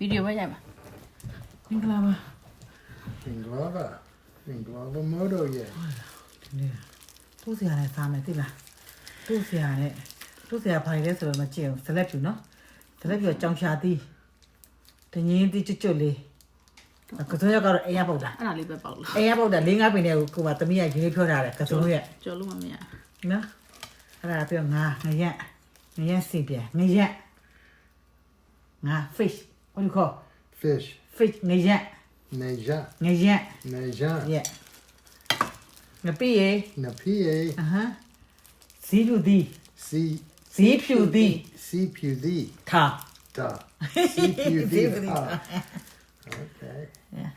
ဗီဒီယိုပဲရိုက်ပါမင်္ဂလာပါ Vinglava. Vinglava moto yeah. ဒီနေ့သူ့ဆရာနဲ့စားမယ်သိလားသူ့ဆရာနဲ့သူ့ဆရာဘာလဲဆိုတော့မကြည့်အောင်ဇလက်ပြူနော်ဇလက်ပြူကကြောင်ရှာသည်တငင်းတိကျွတ်ကျွတ်လေးကစုံရက်ကတော့အိမ်ရပုတ်တာအဲ့ဒါလေးပဲပေါက်လာအိမ်ရပုတ်တာ၄၅ပင်နဲ့ကိုကိုကသမီးကရေးပြောထားတယ်ကစုံရက်ကြော်လို့မမရနော်အဲ့ဒါပြောငါငရက်ငရက်စီပြန်ငရက်ငါ fish what do you call Fish. fish ငရက် Neja. ငရက် Neja. yeah ငပိရေ Napie. အဟမ်းဇီးလူသည် C. ဇီးဖြူသည် C. Pudi. ထား Da. C. Pudi. Pudi. Ah. Okay. yeah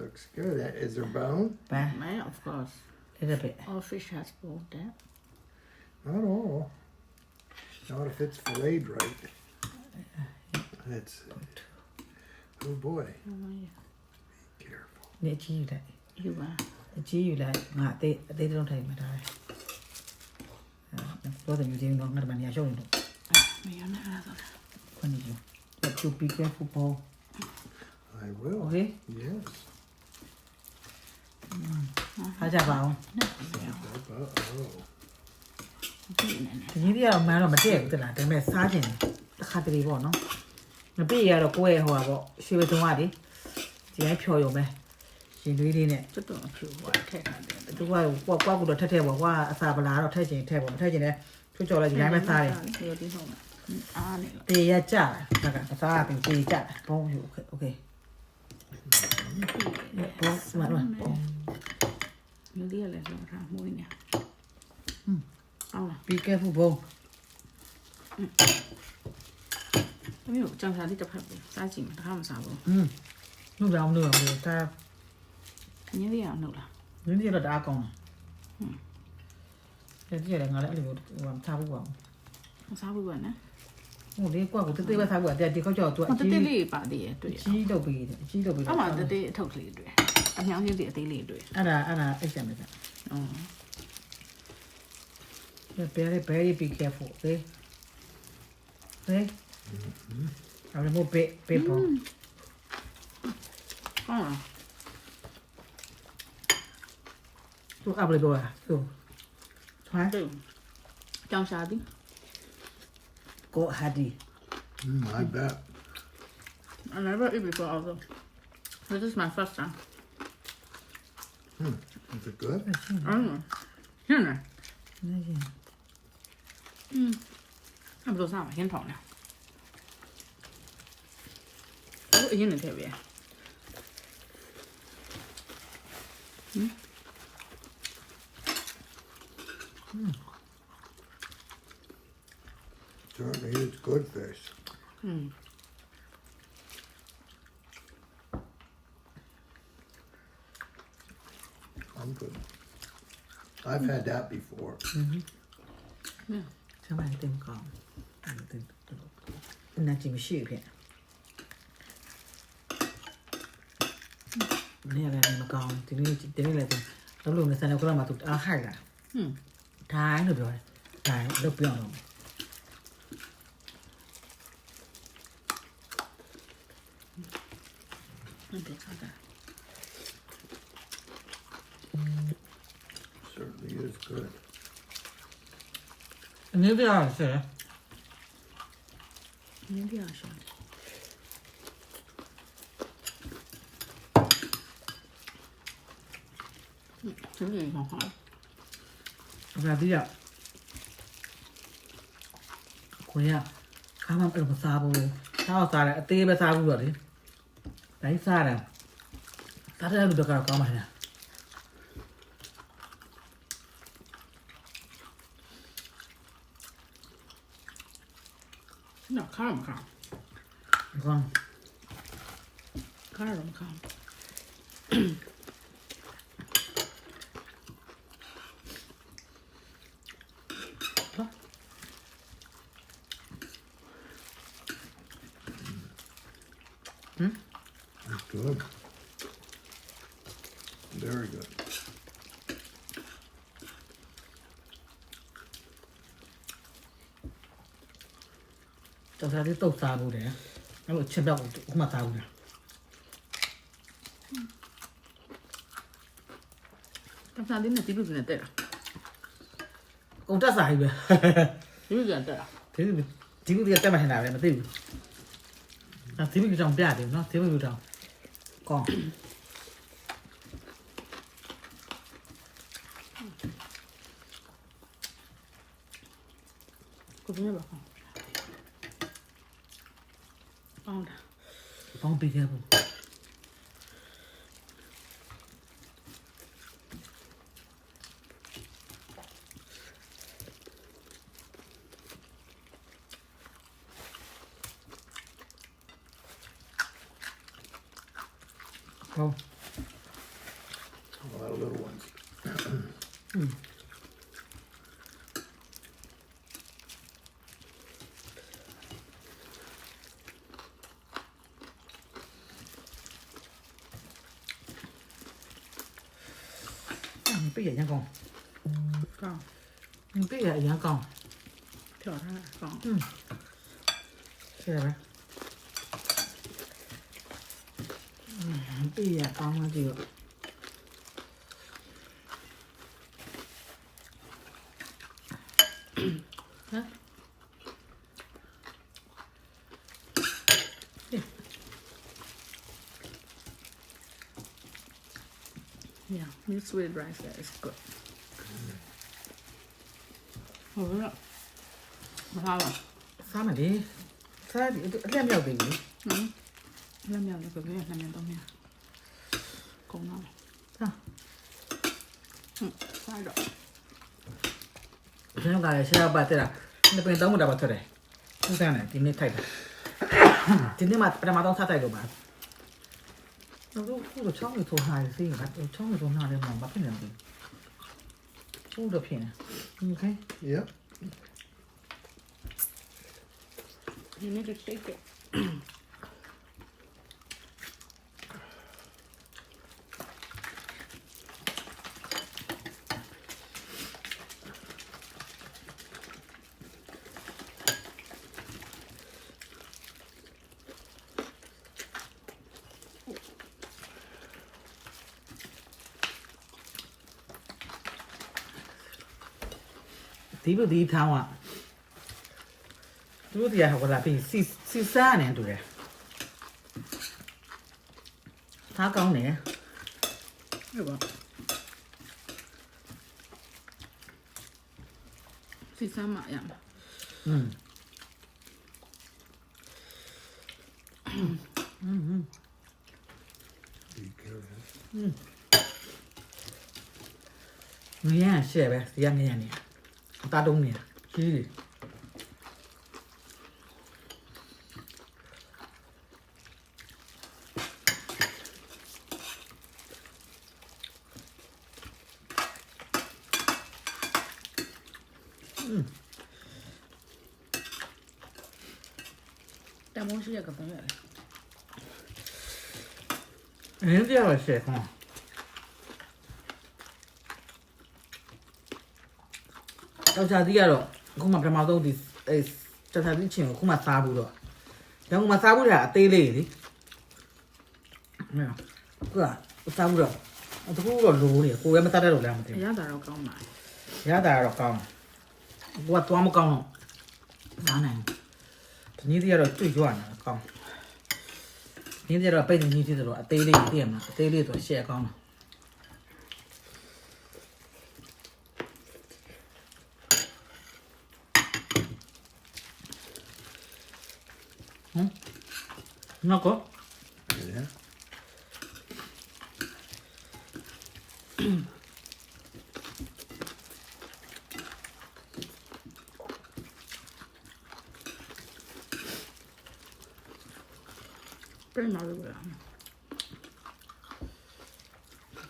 Looks good. Is there bone? ဘာ မဲ of course little bit all fish has bone that Not all. Not if it's filleted right. That's. Oh boy. Careful. နေအကြီးယူလိုက် you ပါ အကြီးယူလိုက်ငါအသေးအသေးတုံးထိုင်မှာဒါပဲအဲတော့တယ်ယူခြင်းတော့ငါတို့မနေရရှုံးနေတော့ မရနဲ့အဲ့ဒါဆို ခွင့်ယူလက်ချူပီကဖူပေါ် I will. Okay. Yes. အားကြပါအောင် Uh oh. ဒီနေနေ ဒီကြီးတွေကတော့မှန်းတော့မတည့်ဘူးတလားဒါပေမဲ့စားခြင်းတစ်ခါတလေပေါ့နော် မပြည့်ရတော့ကိုယ့်ရဲ့ဟိုပါပေါ့ရွှေဘုံကလေဒီတိုင်းဖြော်ရုံပဲရှင်သွေးလေးနဲ့ တော်တော်ဖြူပါထည့်ထားတယ် သူကကွာကွာကူတော့ထက်ထက်ပေါ့ကွာအစာပလာတော့ထက်ချင်ထက်ပေါ့မထက်ချင်လည်းချွတ်ချော်လိုက်ဒီတိုင်းပဲစားတယ် ဒီဒီဟုတ်လားအားနေလား တေရကြတာကအစားအပြင်တေကြဘုံယူโอเคဘုံစမတော့ မြည်ရလဲဆိုတော့မွေးနေအောင်လား be careful ဘုံ အ မေကိုကြောင်စာလေးတစ်ဖက်ပဲစားကြည့်မှာတခါမစားဘူးอืมနှုတ်တော့နှုတ်တော့ဒါညင်းလေးအောင်နှုတ်လားနင်းရတော့ဒါကောင်းတယ်ဒီရတယ်ငါလည်းအဲ့လိုဟိုထားဖို့ပါမစားဘူးကနော်ဟိုလေကွာကိုတေးသေးပဲထားဖို့တဲ့ဒီခေါက်ကြောက်သူဟိုအတကြီးတိလေးပါသေးရဲ့တွေ့ရကြီးတော့ပြီးတယ်အကြီးတော့ပြီးအမှတတိအထုပ်ကလေးတွေ့အမြောင်းကြီးလေးအသေးလေးတွေ့အဲ့ဒါအဲ့ဒါအိတ်ဆက်မယ်ဆက်အော် very very be careful okay okay เอาเลยโมเปะเปะพอ mm. Ah, Tu abre doa. Tu. Tu ha? tu. Macam sadi. Kok hadi. Mm, I bet. I never eat before also. This is my first time. Hmm, is it good? Mm. Here, 那些 hmm. I'm so sorry. 先炒呢。unitary. Certainly, it's good fish. Hmm. I've had that before. Mm-hmm. Yeah. Tell me anything called. Nothing. Nothing. เนี่ยอะไรเลยมากองทีนี้ทีนี้อะไรตัวแล้วรวมในสนามก็มาตุกอาหารละท้ายหนูด้วยท้ายเลิเปลี่ยนลงอันนี้เปีะ Certainly อันนี้ไม่เสียอันนี้ไม่เอาเสี တယ်အသေးပဲစားဘူးတော့လေတိုင်းစားတယ်စားတယ်လို့တော့ကောင်းပါလားနော်ခါရမခါကောင်းခါရမခါ It's good. Very good. တော်စားလေးတုတ်စားဘူးတယ်အဲ့ Good. Very good. Tao ra cái tàu tàu để nó là chân động cũng mà tàu nè. 감사합니다. 디비그는 때려. 공짜서 아니고. 디비그는 때려. 디비그 디비그 때만 해놔. 디비그. 나 디비그 bia 빼야 nó 나 디비그 좀. 放。我冰箱吧。帮。帮我背不？闭眼睛刚你闭眼睛刚挑战一嗯吃点呗嗯闭眼刚刚这个嗯 Yeah, mixed with rice that is good. ဟုတ်လားမထားပါစားမယ်လေစားဒီအလက်မြောက်ပြီလေဟမ်လက်မြောက်လည်းကိုပြည့်လက်မြောက်တော့မြကုန်တော့စားဟမ်စားတော့ကျွန်တော် 도 후도 처음에 도하에 쓰이 같 처음에 도하에 뭐 막히는 건데 후도 피네 오케이 Yeah. You need to shake it. ဒီလိုဒီထောင်းอ่ะသူတို့တရားဟောလာပြီစီစီစားနေတူတယ်သားကောင်းတယ် ဟုတ်ပါစီစမ်းမရမှာ อืม Be careful. ငရမ်းရှဲပဲဒီကငရမ်းနေအ 大冬天，嘻嘻。嗯，但不是这个本源。人家要写上。 ခေါင်းတော့ဇာတိကတော့အခုမှပထမဆုံးဒီအဲစတာတိချင်းကိုအခုမှစားဘူးတော့ဒါမှမစားဘူးတာအသေးလေးလေမင်းကစားဘူးတော့တကူတော့လိုးနေကိုယ်လည်းမစားတတ်တော့လည်းမသိအဘူးရသာတော့ကောင်းပါရတာကတော့ကောင်းတယ်ကိုကသွားမကောင်းတော့နားနိုင်ဒီနေ့တည်းကတော့တွေ့ကြွနေတာကောင်းဒီနေ့တည်းကတော့ပိတ်နေကြီးဆိုတော့အသေးလေးတည်ရမှာအသေးလေးဆိုရှယ်ကောင်းတ နော်ကော Yeah. ပြင်ပါလို့ပဲ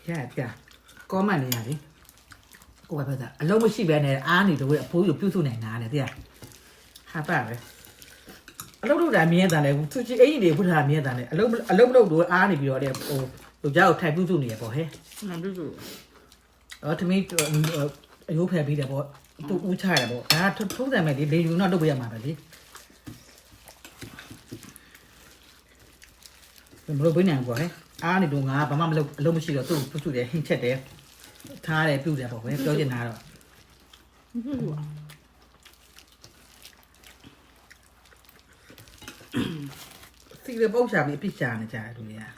ရပြကောမန်နေရလေကိုကပြောတာအလုံးမရှိပဲနဲ့အားနေတော့အဖိုးကြီးပြုစုနေတာနဲ့တရားဟာပါပဲ အလုံးလို့တာမြင်တာလေသူချီအင်ကြီးတွေဖုထားမြင်တာလေအလုံးအလုံးမလို့တော့အားနေပြီးတော့တဲ့ဟိုလူကြောက်ထိုက်ပြုစုနေရပေါ့ဟဲ့ငါတို့ကအော်တမီးအယိုးဖယ်ပြီးတယ်ပေါ့သူဦးချရတယ်ပေါ့ဒါထုံးတယ်မဲ့လေလေယူတော့လုပ်ပေးရမှာပဲလေမလုပ်ပေးနိုင်ဘူးကွာဟဲ့အားနေတော့ငါဘာမှမလုပ်အလုပ်မရှိတော့သူ့ပုစုတယ်ဟင်းချက်တယ်ထားတယ်ပြုတ်တယ်ပေါ့ကွယ်ပြောချင်တာတော့ စီလေးပုတ်ချာမပြစ်ချာနေကြတယ်သူများ吗？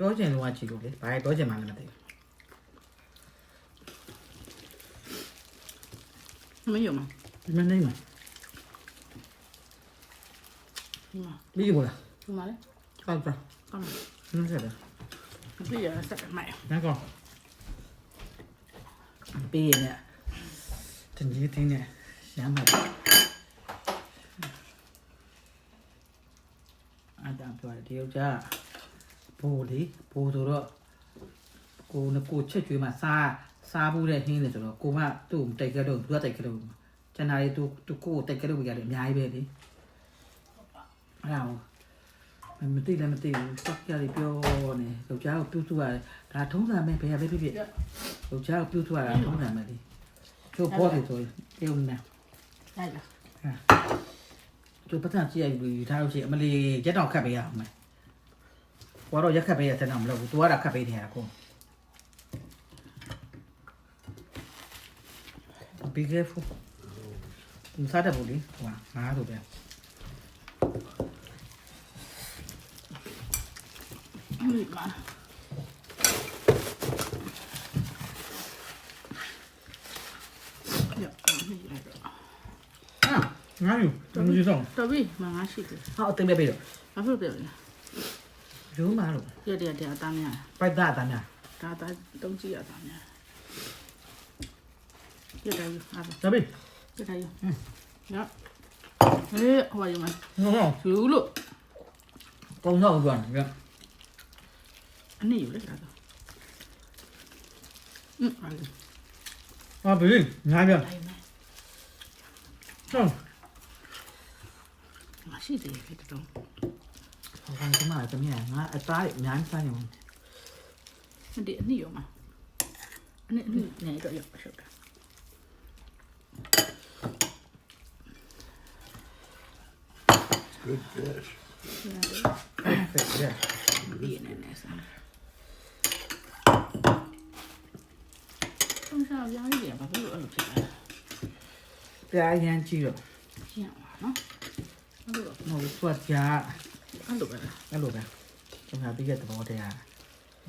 没有了ကျင်လို့ကကြည့်လို့လေဘာလဲ百 ပြောတယ်ဒီယောက်ျားဘိုးလေဘိုးဆိုတော့ကိုနဲ့ကိုချက်ကျွေးမှာစားစားဘူးတဲ့ဟင်းလေဆိုတော့ကိုကသူ့ကိုတိတ်ကြတော့သူကတိတ်ကြတော့ကျန်တာလေသူသူကိုကိုတိတ်ကြတော့ရတယ်အများကြီးပဲလေအဲ့ဒါကိုမသိလည်းမသိဘူးစက်ကြလေးပြောနေယောက်ျားကိုပြုစုရတယ်ဒါထုံးစံပဲဘယ်ရပဲဖြစ်ဖြစ်ယောက်ျားကိုပြုစုရတာထုံးစံပဲလေချိုးပေါ်တယ်ဆိုရင်ပြုံးနေ来了， ကျိုးပတ်စံကြည့်ရပြီထားလို့ရှိရင်အမလီရက်တောင်ခတ်ပေးရအောင်မယ်။ဘာတော့ရက်ခတ်ပေးရတဲ့တော့မလုပ်ဘူး။ तू ကတာခတ်ပေးနေရကို။ Be careful ။ဒီစားတယ်ဘူးလေ။ဟိုငါတို့ပဲ 嗯妈， ။ဟာ ငါ့ယူတမကြီးဆောင်တော်ပြီမငါရှိတယ်ဟောအသိမဲ့ပေးတော့ဘာဖြစ်လို့ပြောလဲဂျိုးမာလို့ရတဲ့ရတဲ့အသားများပိုက်သားအသားများဒါသားတုံးကြည့်ရတာများရတဲ့ယူအားပါတော်ပြီရတဲ့ယူနော်ဟေးဟိုရမနော်ဂျိုးလို့ကောင်းတော့ကြွနေကြအနည်းယူလိုက်တာတော့အင်းအားလေအာဘယ်ငါပြန်ဟုတ် 气的也这种。我看怎么来怎么样，俺俺打俺打用。那点你有吗？那你那个有不晓得。Good fish. Yeah. မဟုတ်သူကကြာအဲ့လိုပဲအဲ့လိုပဲကျွန်တော်ပြီးခဲ့တဲ့ဘောတရား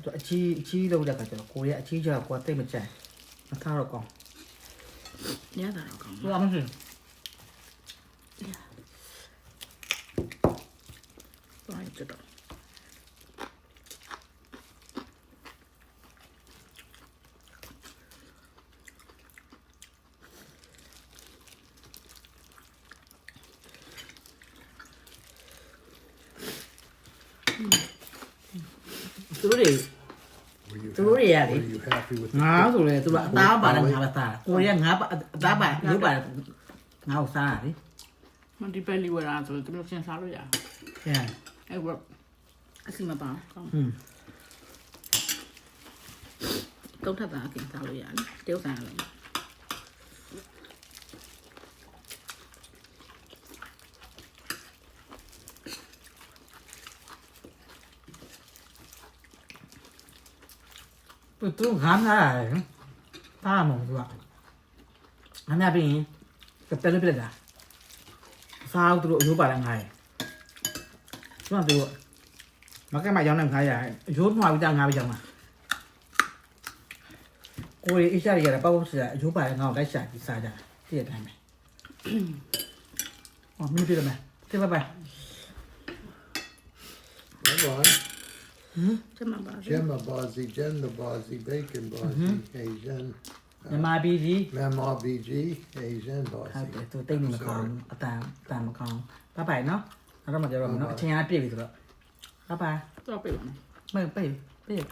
သူအကြီးအကြီးလောက်တဲ့ကကျတော့ကိုရဲ့အကြီးကျတော့ကိုကတိတ်မကြိုက်မထားတော့ကောင်းရတာတော့ကောင်းဘူးဘာမှမဖြစ် သူတို့တွေ Were you happy, သူတို့တွေကလေ were you happy with the ငါ food? ဆိုလဲသူကအသားပါလားငါပဲစားတာကိုရီးယားငါပါအသားပါရုပ်ပါငါ့ကိုစားတာလေမဒီပယ်လီဝရာဆိုသူတို့စင်စားလို့ရတယ်ဟဲ့အဲ့ဘအစီမပါအောင်ဟွန်းတုံးထပ်တာအကင်စားလို့ရတယ်တယောက်ဆိုင်ရလို့ သူသူငါနာတယ်သားမုံသူကငါနာပြီးရင်ကပယ်လို့ပြလိုက်တာစားသူတို့အရိုးပါလားငါရဲ့သူကသူမကဲမရောင်းနေခါရရိုးမှာပြီးသားငါပဲရောင်းမှာကိုရီအရှာရရပေါ့ပေါ့စရာအရိုးပါလားငါ့ကိုလိုက်ရှာပြီးစားကြတယ်တည့်ရတိုင်းပဲအော်မင်းပြတယ်မယ်တေးပါပါ Hold Gemma Bazi. Gemma Bazi, Jenna Bazi, Bacon Bazi, Asian. မြန်မာပြည်ကြီးမြန်မာပြည်ကြီး Asian Bazi. ဟုတ်တယ်သူတိတ်နေမကောင်းဘူးအတန်အတန်မကောင်းဘိုင်ဘိုင်နော်နောက်တော့မပြောတော့ဘူးနော်အချိန်အားပြည့်ပြီဆိုတော့ဘိုင်ဘိုင်တော့ပြေးပါမယ်မပြေးပြေး